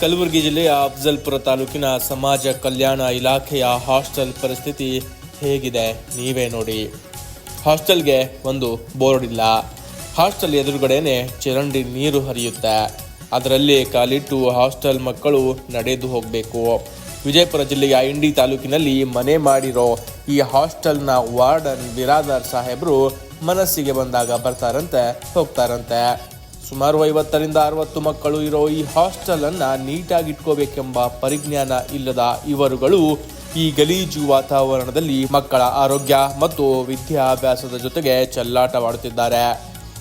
ಕಲಬುರಗಿ ಜಿಲ್ಲೆಯ ಅಫ್ಜಲ್ಪುರ ತಾಲೂಕಿನ ಸಮಾಜ ಕಲ್ಯಾಣ ಇಲಾಖೆಯ ಹಾಸ್ಟೆಲ್ ಪರಿಸ್ಥಿತಿ ಹೇಗಿದೆ? ನೀವೇ ನೋಡಿ. ಹಾಸ್ಟೆಲ್ಗೆ ಒಂದು ಬೋರ್ಡ್ ಇಲ್ಲ. ಹಾಸ್ಟೆಲ್ ಎದುರುಗಡೆನೆ ಚರಂಡಿ ನೀರು ಹರಿಯುತ್ತೆ. ಅದರಲ್ಲಿ ಕಾಲಿಟ್ಟು ಹಾಸ್ಟೆಲ್ ಮಕ್ಕಳು ನಡೆದು ಹೋಗಬೇಕು. ವಿಜಯಪುರ ಜಿಲ್ಲೆಯ ಇಂಡಿ ತಾಲೂಕಿನಲ್ಲಿ ಮನೆ ಮಾಡಿರೋ ಈ ಹಾಸ್ಟೆಲ್ನ ವಾರ್ಡನ್ ಬಿರಾದರ್ ಸಾಹೇಬರು ಮನಸ್ಸಿಗೆ ಬಂದಾಗ ಬರ್ತಾರಂತೆ, ಹೋಗ್ತಾರಂತೆ. ಸುಮಾರು ಐವತ್ತರಿಂದ ಅರವತ್ತು ಮಕ್ಕಳು ಇರೋ ಈ ಹಾಸ್ಟೆಲ್ ಅನ್ನ ನೀಟಾಗಿ ಇಟ್ಕೋಬೇಕೆಂಬ ಪರಿಜ್ಞಾನ ಇಲ್ಲದ ಇವರುಗಳು ಈ ಗಲೀಜು ವಾತಾವರಣದಲ್ಲಿ ಮಕ್ಕಳ ಆರೋಗ್ಯ ಮತ್ತು ವಿದ್ಯಾಭ್ಯಾಸದ ಜೊತೆಗೆ ಚೆಲ್ಲಾಟವಾಡುತ್ತಿದ್ದಾರೆ.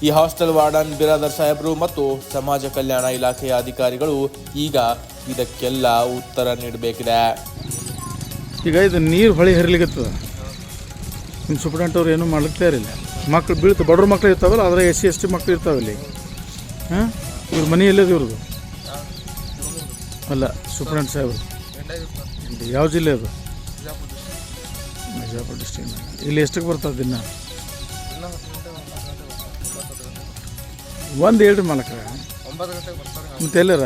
ಈ ಹಾಸ್ಟೆಲ್ ವಾರ್ಡನ್ ಬಿರಾದರ್ ಸಾಹೇಬರು ಮತ್ತು ಸಮಾಜ ಕಲ್ಯಾಣ ಇಲಾಖೆಯ ಅಧಿಕಾರಿಗಳು ಈಗ ಇದಕ್ಕೆಲ್ಲ ಉತ್ತರ ನೀಡಬೇಕಿದೆ. ಈಗ ಇದು ನೀರು ಹೊಳೆ ಹರಿಲಿಕತ್ತದ. ನಿಮ್ಮ ಸೂಪ್ರೆಂಟ್ ಅವ್ರು ಏನೂ ಮಾಡ್ಲಿಕ್ಕೆ ಇರಲಿಲ್ಲ ಮಕ್ಳು ಬೀಳ್ತು, ಬಡವ್ರ ಮಕ್ಳು ಇರ್ತಾವಲ್ಲ, ಆದರೆ ಎಸ್ ಸಿ ಎಸ್ ಟಿ ಮಕ್ಳು ಇರ್ತಾವೆ ಇಲ್ಲಿ ಹಾಂ? ಇವ್ರ ಮನೆ ಎಲ್ಲದು ಇವ್ರದ್ದು? ಅಲ್ಲ, ಸೂಪ್ರೆಂಟ್ ಸಾಹೇಬ್ರು ಯಾವ ಜಿಲ್ಲೆ ಅದು? ಬಿಜಾಪುರ ಡಿಸ್ಟಿಕ್ ಇಲ್ಲಿ ಎಷ್ಟಕ್ಕೆ ಬರ್ತದೆ ದಿನ? ಒಂದು ಹೇಳ್ರಿ ಮಾಲಕ. ಮತ್ತೆ ಎಲ್ಲರ?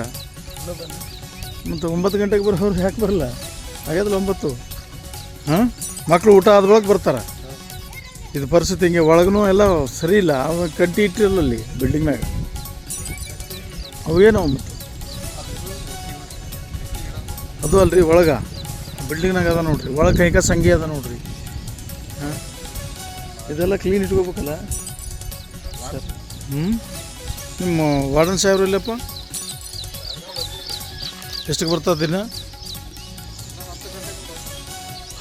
ಮತ್ತು ಒಂಬತ್ತು ಗಂಟೆಗೆ ಬರೋರು ಯಾಕೆ ಬರಲ್ಲ? ಹಾಗಾದ್ರೆ ಒಂಬತ್ತು? ಹಾಂ? ಮಕ್ಕಳು ಊಟ ಆದ್ರೊಳಗೆ ಬರ್ತಾರೆ? ಇದು ಪರಿಸ್ಥಿತಿ ಹಿಂಗೆ ಒಳಗೂ ಎಲ್ಲ ಸರಿ ಇಲ್ಲ. ಅವಾಗ ಕಟ್ಟಿ ಇಟ್ಟಿರಲ್ಲ ಅಲ್ಲಿ ಬಿಲ್ಡಿಂಗ್ನಾಗ ಅವು ಏನೋ ಮತ್ತು ಅದು ಅಲ್ರಿ ಒಳಗೆ. ಬಿಲ್ಡಿಂಗ್ನಾಗ ಅದ ನೋಡ್ರಿ. ಒಳಗೆ ಕೈಕ ಸಂಗಿ ಅದ ನೋಡ್ರಿ. ಇದೆಲ್ಲ ಕ್ಲೀನ್ ಇಟ್ಕೋಬೇಕಲ್ಲ? ಸರ್. ಹ್ಞೂ ನಿಮ್ಮ ವಾರ್ಡನ್ ಸಾಹೇಬ್ರು ಇಲ್ಲಪ್ಪ? ಎಷ್ಟಕ್ಕೆ ಬರ್ತದೆ ದಿನ?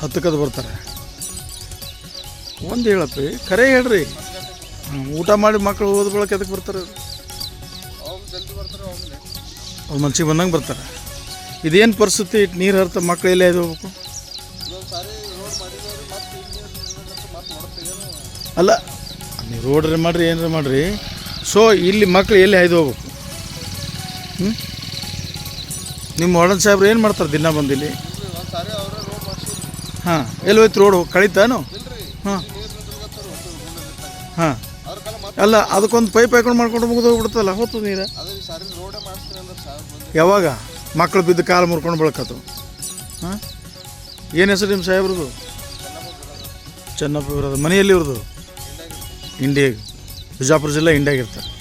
ಹತ್ತಕ್ಕದು ಬರ್ತಾರೆ. ಒಂದು ಹೇಳಪ್ಪಿ, ಕರೆ ಹೇಳ್ರಿ. ಊಟ ಮಾಡಿ ಮಕ್ಕಳು ಓದ್ಬಳಕ್ಕೆ ಬಳಕ ಎದಕ್ಕೆ ಬರ್ತಾರೆ? ಅವ್ರು ಮನ್ಸಿಗೆ ಬಂದಂಗೆ ಬರ್ತಾರೆ. ಇದೇನು ಪರಿಸ್ಥಿತಿ? ಇಟ್ಟು ನೀರು ಹರಿತ ಮಕ್ಕಳು ಎಲ್ಲೇ ಹೋಗ್ಬೇಕು? ಅಲ್ಲ ನೀವು ರೋಡ್ರಿ ಮಾಡಿರಿ, ಏನಾರ ಮಾಡಿರಿ? ಸೊ ಇಲ್ಲಿ ಮಕ್ಕಳು ಎಲ್ಲಿ ಹಾಯ್ದು ಹೋಗ್ಬೇಕು? ಹ್ಞೂ ನಿಮ್ಮ ವಾರ್ಡನ್ ಸಾಹೇಬ್ರು ಏನು ಮಾಡ್ತಾರೆ ದಿನ ಬಂದಿಲ್ಲಿ ಹಾಂ, ಎಲ್ಲಿ ಹೋಯ್ತು ರೋಡ್ ಕಳೀತಾನು ಹಾಂ. ಹಾಂ. ಅಲ್ಲ, ಅದಕ್ಕೊಂದು ಪೈಪ್ ಹಾಕೊಂಡು ಮಾಡ್ಕೊಂಡು ಮುಗಿದು ಹೋಗ್ಬಿಡ್ತಲ್ಲ ಹೋಗ್ತದೆ ನೀರು? ಯಾವಾಗ? ಮಕ್ಕಳು ಬಿದ್ದು ಕಾಲು ಮುರ್ಕೊಂಡು ಬೆಳಕತ್ತು. ಹಾಂ? ಏನು ಹೆಸರು ನಿಮ್ಮ ಸಾಹೇಬ್ರದು? ಚೆನ್ನಪ್ಪ ಇವ್ರದ್ದು. ಮನೆಯಲ್ಲಿ ಇವ್ರದ್ದು? ಇಂಡಿಯಾಗ. ಬಿಜಾಪುರ ಜಿಲ್ಲೆ ಇಂಡಿಯಾಗ ಇರ್ತಾರೆ.